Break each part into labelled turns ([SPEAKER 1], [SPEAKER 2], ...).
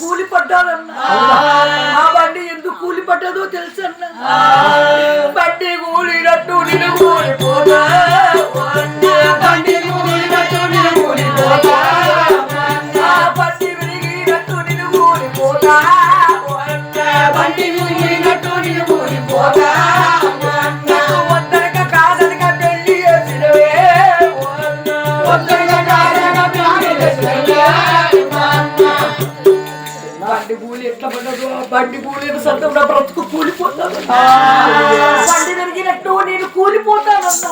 [SPEAKER 1] కూలి పడ్డాదన్న ఆ. బండి ఎందుకు కూలి పడ్డదో తెలుసన్న. బండి కూలినట్టు నిన్ను కూలిపోతా. బండి పెరిగినట్టు నేను కూలిపోతానన్నా.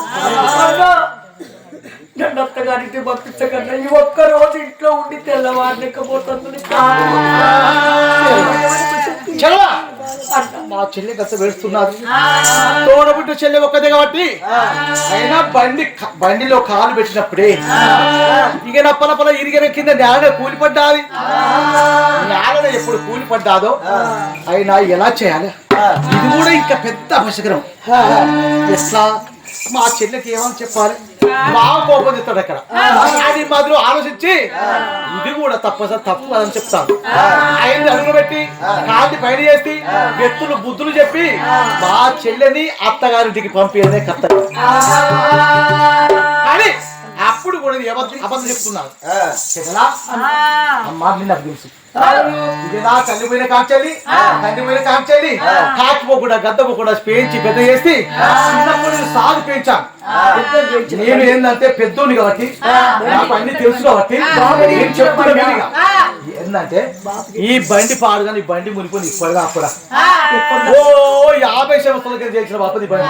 [SPEAKER 1] నన్ను అత్తగారికి
[SPEAKER 2] మా చెల్లె గత వెడుస్తున్నారు తోడబుట్టు చెల్లె ఒక్కదే కాబట్టి అయినా బండి బండిలో కాలు పెట్టినప్పుడే ఇక నప్పలపల ఇరిగిన కింద నేల కూలిపడ్డాది. నేల ఎప్పుడు కూలిపడ్డాదో అయినా ఎలా చేయాలి? ఇది కూడా ఇంకా పెద్ద అవసరం ఎట్లా? మా చెల్లెకి ఏమని చెప్పాలి? మా కోపం చెప్తాడు అక్కడ. అది మాదిరి ఆలోచించి ఇది కూడా తప్ప తప్పు అని చెప్తాను. ఆయన అడుగు పెట్టి కాంతి పైన చేసి వ్యక్తులు బుద్ధులు చెప్పి మా చెల్లెని అత్తగారింటికి పంపేదే కర్తవ్యం. కానీ అప్పుడు కూడా అబద్ధం చెప్తున్నాను? అమ్మా నిన్న నాకు తెలుసు. ఇది నా తల్లి పోయిన కాంచెల్లి. తండ్రి పోయిన కాంచెల్లి. కాచిపోకుండా గద్దపోకుండా పేయించి పెద్ద చేసి చిన్నప్పుడు నేను సాగు పెంచాను నేను ఏంటంటే పెద్దోని కాబట్టి నాకు అన్ని తెలుసు కాబట్టి నేను చెప్తున్నా. ఏంటంటే ఈ బండి పాడుగా ఈ బండి మునిపోయి ఇప్పటిగా అప్పుడా ఓ యాభై సంవత్సరాల కింద చేసిన బాపది బండి.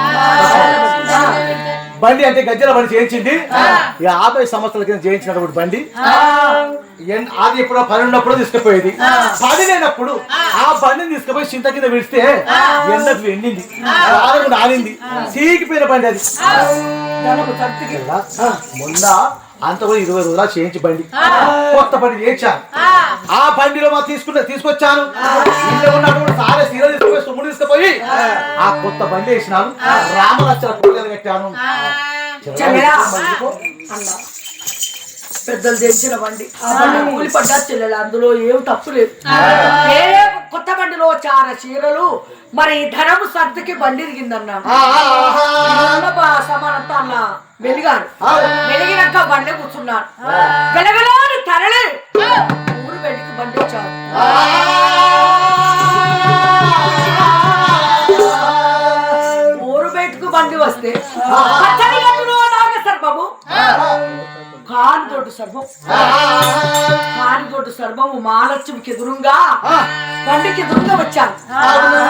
[SPEAKER 2] బండి అంటే గజ్జల బండి చేయించింది. యాభై సంవత్సరాల కింద చేయించినటువంటి బండి. అది ఎప్పుడో పని ఉన్నప్పుడు తీసుకుపోయేది. పని లేనప్పుడు ఆ. బండిని తీసుకుపోయి చింత కింద విడిస్తే ఎండకు ఎండింది. వారం నానింది. సీకిపోయిన బండి అది? మొన్న అంత కూడా ఇరవై రోజుల చేయించి బండి. కొత్త బండి చేయించాను. ఆ. బండిలో మా తీసుకున్న తీసుకొచ్చాను. ఇంట్లో ఉన్నప్పుడు సారే సీర తీసుకుపోయి సొమ్ము తీసుకుపోయి ఆ. కొత్త బండి వేసినాను. కూలీలు పెట్టాను
[SPEAKER 1] పెద్దలు తెచ్చిన బండి. ఆ బండి కూలి పడ్డా చెల్లెలు అందులో ఏం తప్పు లేదు. కొత్త బండిలో చాలా చీరలు మరి ధనము సర్దుకి బండి ఇరిగిందన్నా సమానంతా అన్న వెలిగాడు వెలిగినాక బండి కూర్చున్నాడు వెలగలాని సర్పం కాని తోటి సర్పము మహాలక్ష్మికి ఎదురుగా బండికి ఎదురుగా వచ్చాను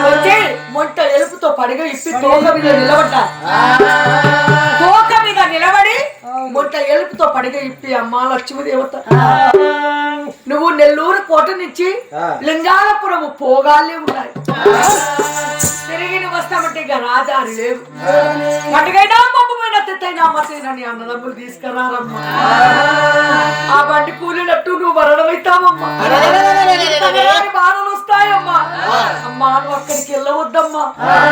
[SPEAKER 1] వచ్చి మొంట ఎలుపుతో పడిగా ఇప్పి తోక మీద నిలబడ్డాను తోక మీద నిలబడి మొంట ఎలుపుతో పడిగా ఇప్పి అమ్మా లక్ష్మి దేవత. నువ్వు నెల్లూరు కోట నుంచి లింగాలపురము పోగాలే ఉన్నాయి తిరిగి నువ్వు వస్తామంటే ఇక రాదారి లేదు పండుగైనా పప్పుమైన తెత్తైనా అమ్మతైనా నీ అన్నదమ్ములు తీసుకురారమ్మా. ఆ. బండి కూలినట్టు నువ్వు మరణమవుతావమ్మా బాధలు వస్తాయమ్మా. అమ్మా నువ్వు అక్కడికి వెళ్ళవద్దమ్మా.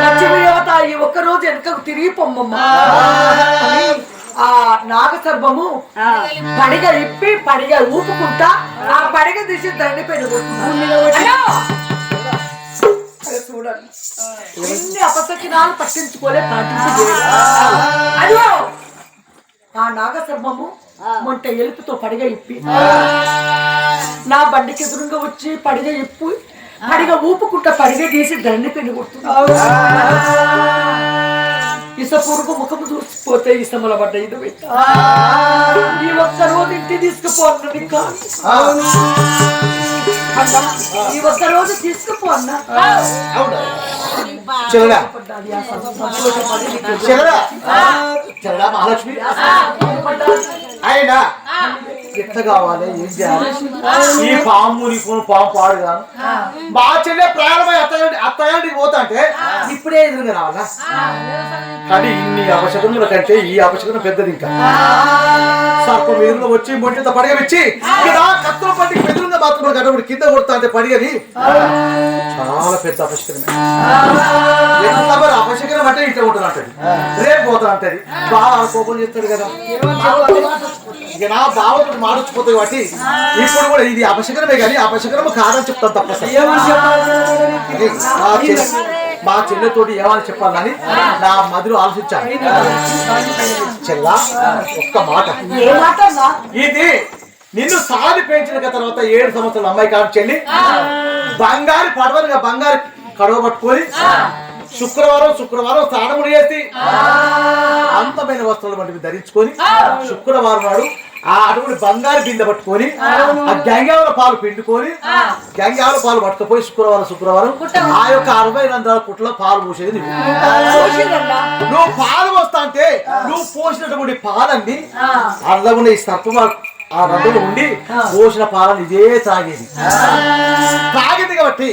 [SPEAKER 1] లక్ష్మి దేవత ఈ ఒక్క రోజు వెనకకు తిరిగి పొమ్మమ్మా ఆ నాగసర్పము పడిగ ఇప్పి పడిగ ఊపుకుంటా ఆ పడిగ తీసి దండి పెట్టుకుంటున్నా చూడండి. ఎన్ని అపసకినాలు పట్టించుకోలే అదిగో ఆ నాగసర్పము మొంట ఎలుపుతో పడిగ ఇప్పి. నా బండికి ఎదురుగా వచ్చి పడిగ ఇప్పు పడిగ ఊపుకుంటా పడిగ గీసి దండి పెళ్ళి ఇస పురుగు ముఖము చూసిపోతే ఇసముల పడ్డ ఇది పెట్ట. ఈ ఒక్క రోజు ఇంటి తీసుకుపోన్నది కాదు. ఈ ఒక్క రోజు తీసుకుపో అన్నా.
[SPEAKER 2] చెల్లెలా చెల్లెలా మహాలక్ష్మి. ఆయన కావాలి? ఏం చేయాలి? ఈ పాము నీకు పాము పాడు కాదు. మా చెల్లె ప్రాణమై అత్తయ్య అత్తయ్యానికి పోతా అంటే ఇప్పుడే ఎదురుగా రావాలా? కానీ ఇన్ని అవసరముల కంటే ఈ అవసరం పెద్దది ఇంకా. సర్పం ఎదురుగా వచ్చి మొంటితో పడగనిచ్చి ఇక్కడ కత్తుల పంటికి మాత్రం కట్టబడి కింద కొడతా అంటే పడిగని చాలా పెద్ద అపశకరమే అపశకరం అంటే ఇట్లా ఉంటుంది అంటది రేపు పోతా అంటది. బాగా కోపం చేస్తాడు కదా. ఇక నా బావతో మాడొచ్చిపోతాయి కాబట్టి ఇప్పుడు కూడా ఇది అపశకరమే కానీ అపశకరము కాదని చెప్తాను తప్ప మా చెల్లె మా చెల్లెతోటి ఏమని చెప్పాలని నా మధురు ఆలోచించాను చెల్లా ఒక్క మాట? ఇది నిన్ను సాది పెంచిన తర్వాత ఏడు సంవత్సరాల అమ్మాయి కాదు చెల్లి బంగారు పడవలుగా బంగారు కడవ పట్టుకొని శుక్రవారం శుక్రవారం స్నానములు చేసి అందమైన వస్త్రాలు వంటివి ధరించుకొని శుక్రవారం నాడు ఆ అటువంటి బంగారు బిందె పట్టుకొని ఆ గంగావల పాలు పిండుకొని గంగావల పాలు పట్టుకుపోయి శుక్రవారం శుక్రవారం ఆ యొక్క అరవై రంధ్రాల పుట్టలో పాలు పోసేది నువ్వు పాలు వస్తా అంటే నువ్వు పోసినటువంటి పాలన్నీ అందులో ఉన్న ఈ సర్పమ ఆ రంగులో ఉండి పోసిన పాలను ఇదే తాగేది. తాగింది కాబట్టి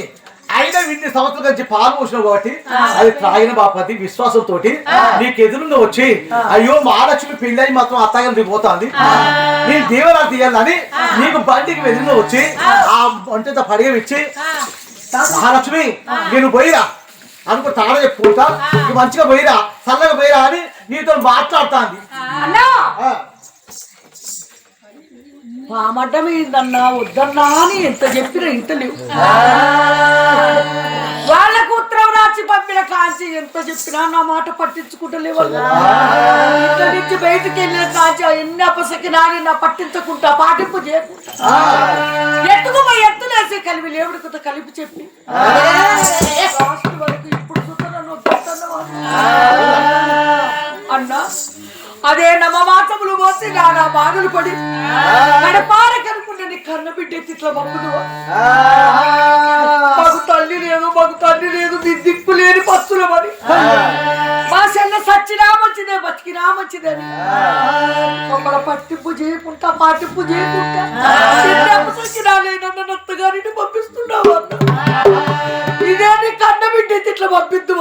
[SPEAKER 2] అయినా ఇన్ని సంవత్సరాల నుంచి పాలు పోసినావు కాబట్టి అది త్రాగిన బాపతి విశ్వాసంతో నీకు ఎదురుగా వచ్చి అయ్యో మహాలక్ష్మి పెళ్ళి మాత్రం అత్తగారి పోతాంది. నేను దీవెన తీయాలని నీకు బండికి ఎదురుగా వచ్చి ఆ. వంటతో పడిగవిచ్చి మహాలక్ష్మి నేను పోయిరా. అనుకో తాడ చెప్పుకుంటా. మంచిగా పోయిరా చల్లగా పోయిరా అని నీతో మాట్లాడుతాంది.
[SPEAKER 1] అన్నా
[SPEAKER 2] ఆ,
[SPEAKER 1] పామడ్డం ఏందన్నా వద్దన్నా అని ఎంత చెప్పినా ఇంత లేవు. వాళ్ళకు ఉత్తరం రాసి పంపిన కాంచి ఎంత చెప్పినా నా మాట పట్టించుకుంటలేవు. ఇంత నుంచి బయటికి వెళ్ళిన కాంచి ఎన్ని అపసకినాని నా పట్టించకుంటా పాటింపు చేయకుండా. ఎత్తుకు పోయి ఎత్తులేసి కలిపి లేవుడు కొంత కలిపి చెప్పి. వరకు ఇప్పుడు? అన్నా అదే నమ్మవాసములు మోసి నా నా బాధలు పడి. కన్న బిడ్డ ఇట్లా పంపుదువా మాకు తల్లి లేదు మాకు తల్లి లేదు మీ దిక్కు లేని పచ్చులమని మా చెల్ల సచ్చినా మంచిదే బతికినా మంచిదని మమ్మల్ని పట్టింపు చేయకుండా పాటింపు చేయకుండా నత్తగారిని పంపిస్తున్నావు ఇదే నీ కన్న బిడ్డ ఇట్లా పంపిద్దు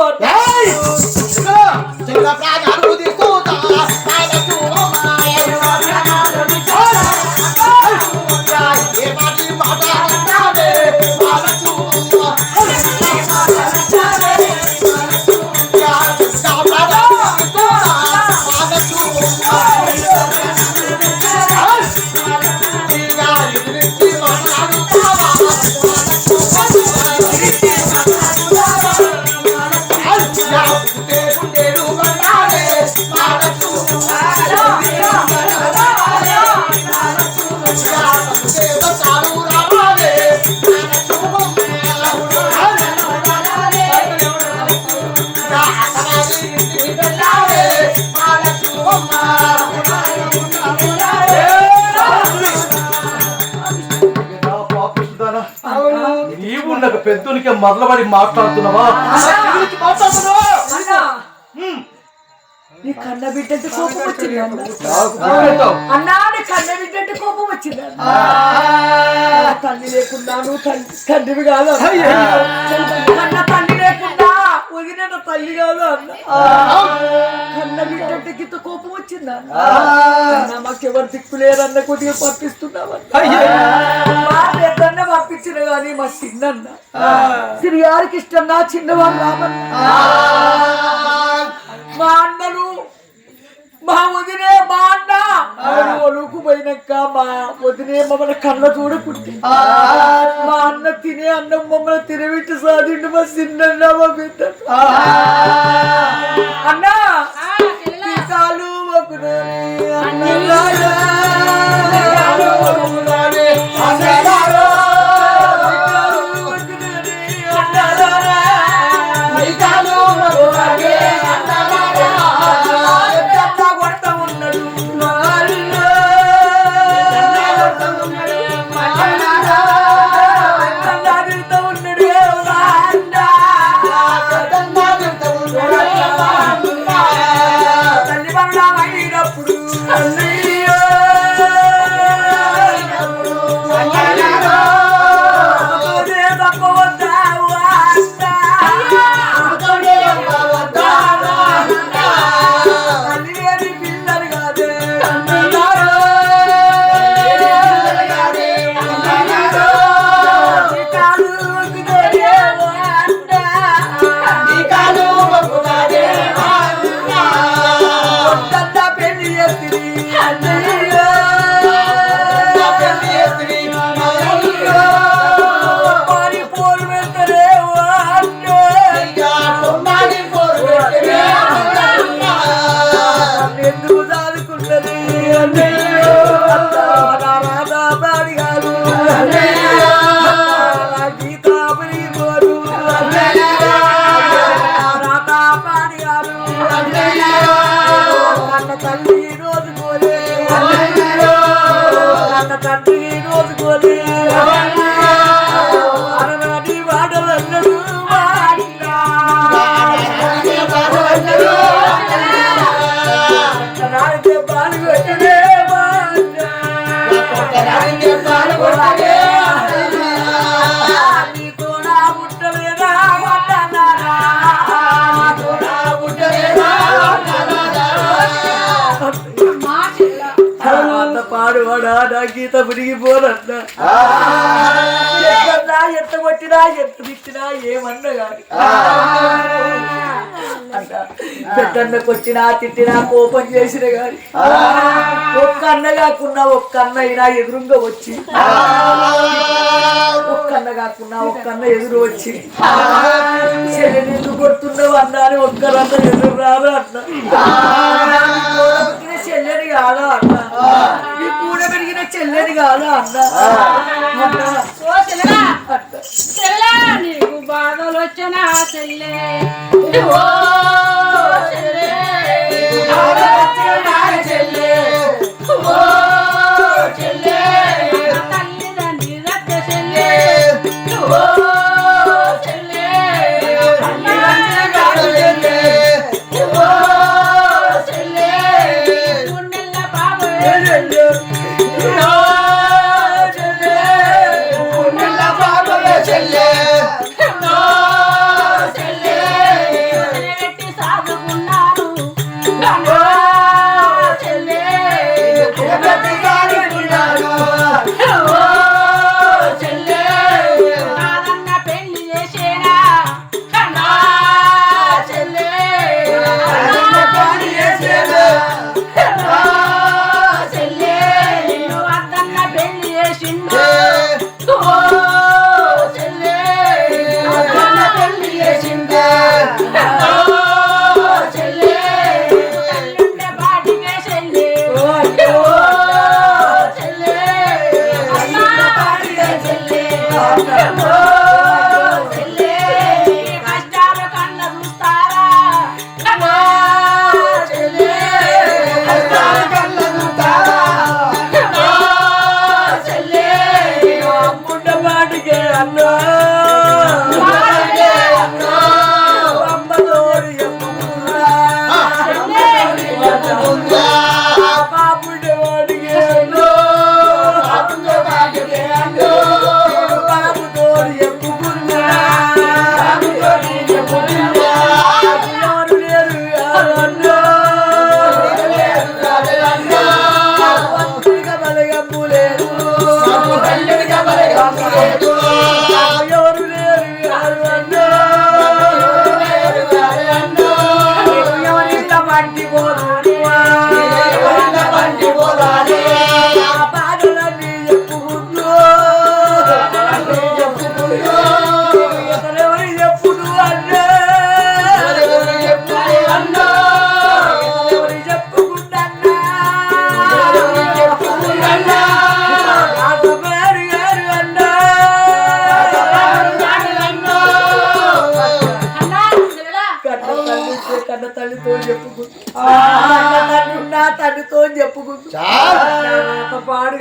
[SPEAKER 2] నాకు పెద్దోనికి మరలబడి మాట్లాడుతున్నావా.
[SPEAKER 1] నీ కన్న బిడ్డ అంటే కోపం వచ్చింది అన్న? నీ కన్న బిడ్డ అంటే కోపం వచ్చింది. తల్లి లేకుండా నువ్వు తల్లి తండ్రివి కాదు. కన్న తల్లి లేకుండా వదిన తల్లి కాదు అన్న. కన్న బిడ్డ అంటే గిత్త కోపం వచ్చింది మాకెవరు దిక్కు లేరన్న కొద్దిగా పంపిస్తున్నామన్న మా పంపించిన కానీ మా చిన్నన్న. సిరిగారికి ఇష్టం నా చిన్నవాడు రామన్న. మా అన్నలు మా వదినే మా అన్న. ఒలుకు పోయినాక మా వదినే మమ్మల్ని కళ్ళ చూడకుంటే మా అన్న తినే అన్నం మమ్మల్ని తినబెట్టి సాధిండు మా చిన్న మా పెద్ద అన్న టీకాలు వకునని বলে పాడువాడా నా గీత మునిగిపోనన్న. ఎక్కన్నా ఎంత కొట్టినా ఎంత తిట్టినా ఏమన్నా అన్న పెద్దన్నకు వచ్చినా తిట్టినా కోపం చేసిన గాని. ఒక్క అన్న కాకున్నా ఒక్క అన్న అయినా ఎదురుగా వచ్చి. ఒక్క అన్న కాకున్నా ఒక్క అన్న ఎదురు వచ్చి. చెల్లెని ఎందుకు కొడుతున్నావు అన్నా అని ఒక్కరన్న ఎదురు రారు అన్న. చెల్లెని కాదా అన్న. చెల్లెని కాదా. అన్న
[SPEAKER 3] నీకు బాధలు వచ్చిన చెల్లె.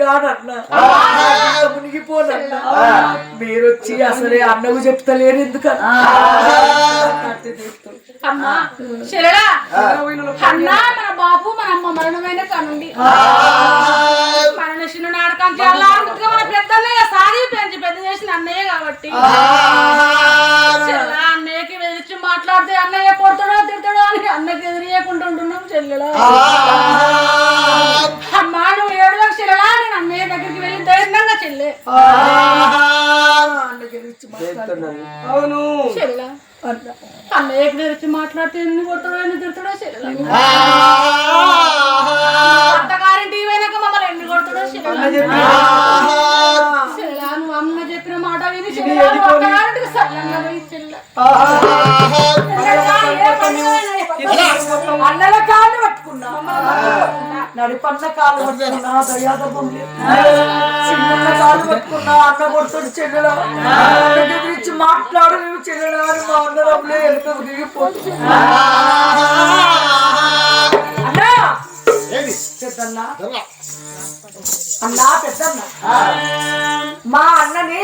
[SPEAKER 1] పాడుగానన్నా మునిగిపోనన్నా. మీరు వచ్చి అసలే అన్నకు చెప్తలేరు ఎందుకన్నా?
[SPEAKER 3] అమ్మా అన్నా మన బాబు మన అమ్మ మరణమైన కానుండి. నాటకం చాలా ఆడుకుంటుగా మన పెద్దన్నయ్య సారీ పెంచి పెద్ద చేసిన అన్నయ్య కాబట్టి. అన్నయ్యకి మాట్లాడితే అన్నయ్య కొడతాడో తిడతాడో అని అన్నకి ఎదిరియకుండా ఉంటున్నాం చెల్లెలా. అమ్మా నువ్వు ఏడు చెల్లెలా నేను అన్నయ్య దగ్గరికి వెళ్ళి ధైర్యంగా చెల్లె?
[SPEAKER 2] అవును.
[SPEAKER 3] చెల్లెలా? అన్నయ్యకి ఎదిరించి మాట్లాడితే ఎన్ని కొడతాడో ఎన్ని తిడతాడో చెల్లెలా? అత్తగారింటి పోయినాక మమ్మల్ని ఎన్ని కొడతాడో చెల్లెలా? నువ్వు అమ్మ చెప్పిన మాట విని చెల్లెలా అత్తగారింటికి సల్లంగా పోయి
[SPEAKER 1] చిన్నప్పన్న కాలు పట్టుకున్నా అన్న కొడుతుడు చెల్లెల. గురించి మాట్లాడు నువ్వు మా అందరంలో అన్నా! మా అన్నని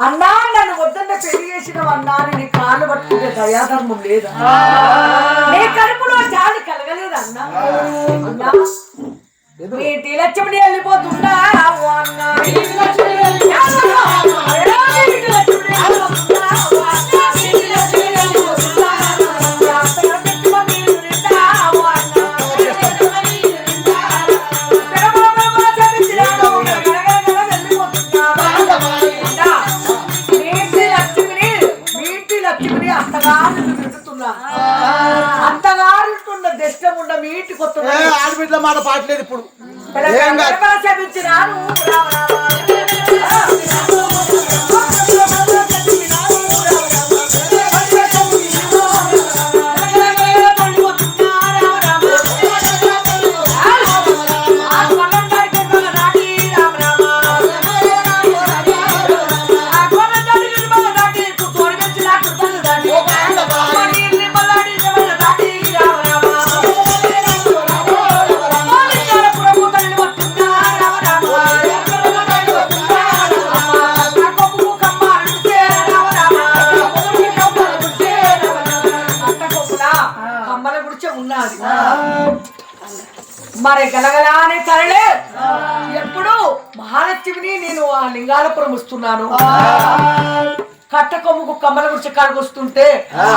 [SPEAKER 1] అన్నా నన్ను వద్దన్న పెళ్ళి చేసిన అన్నా నీ కాళ్ళు పట్టుకుంటే దయాధర్మం లేదా? నీ కడుపు లక్ష్మణి వెళ్ళిపోతుందా? అంతగా తిరుగుతున్నా నీ ఇంటికి
[SPEAKER 3] ఆడబిడ్డల మాట పాటలేదు ఇప్పుడు. ఏం
[SPEAKER 1] మరి గలగలా అనే తరలే. ఎప్పుడు మహాలక్ష్మిని నేను ఆ లింగాలపురం వస్తున్నాను. కట్ట కొమ్ముకు కమ్మల గురించి కడుగొస్తుంటే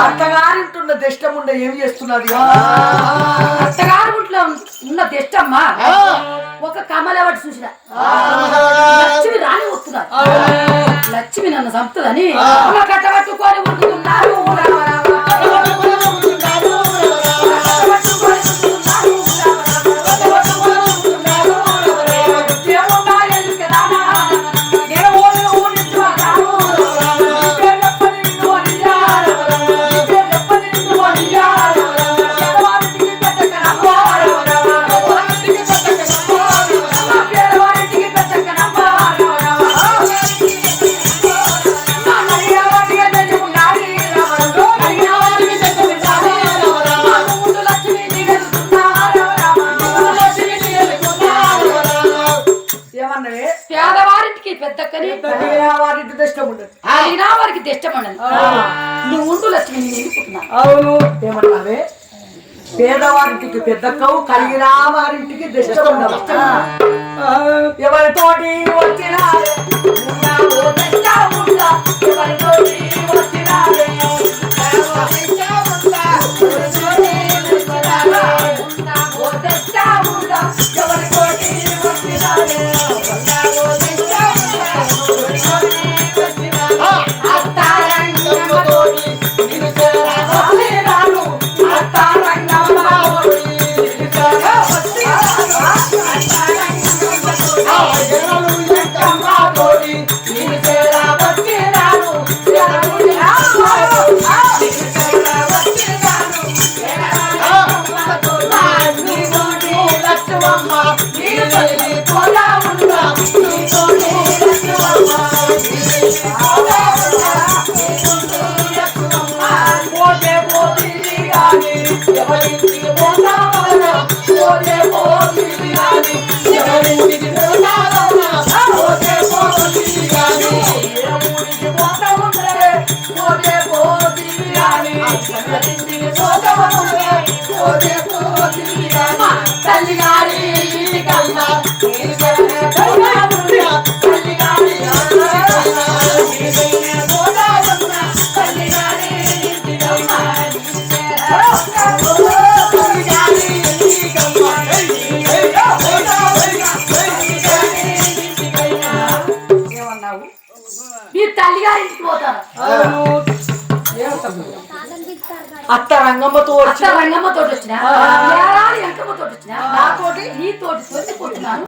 [SPEAKER 1] అత్తగారింటున్న దిష్టముండ ఏం చేస్తున్నది?
[SPEAKER 4] అత్తగారింట్లో ఉన్న దిష్టమ్మ ఒక కమల వాటి చూసిన లక్ష్మి రాని వస్తున్నారు. లక్ష్మి నన్ను చంపుతుందని కట్టబట్టుకొని ఉంటున్నారు నాకు దిష్టమండను నువ్వు ఉండు లక్ష్మి
[SPEAKER 1] అవును పేదవారింటికి పెద్దక్కవు కలిగినా వారింటికి ఎవరితోటి వచ్చినా ఎవరితోటి వచ్చినా
[SPEAKER 4] తల్లిగా ఇంటికి పోతారు
[SPEAKER 1] అత్త రంగమ్మతో
[SPEAKER 4] అత్త రంగమ్మతో వచ్చిన. నా తోటి నీ తోటి వచ్చిపోతున్నాను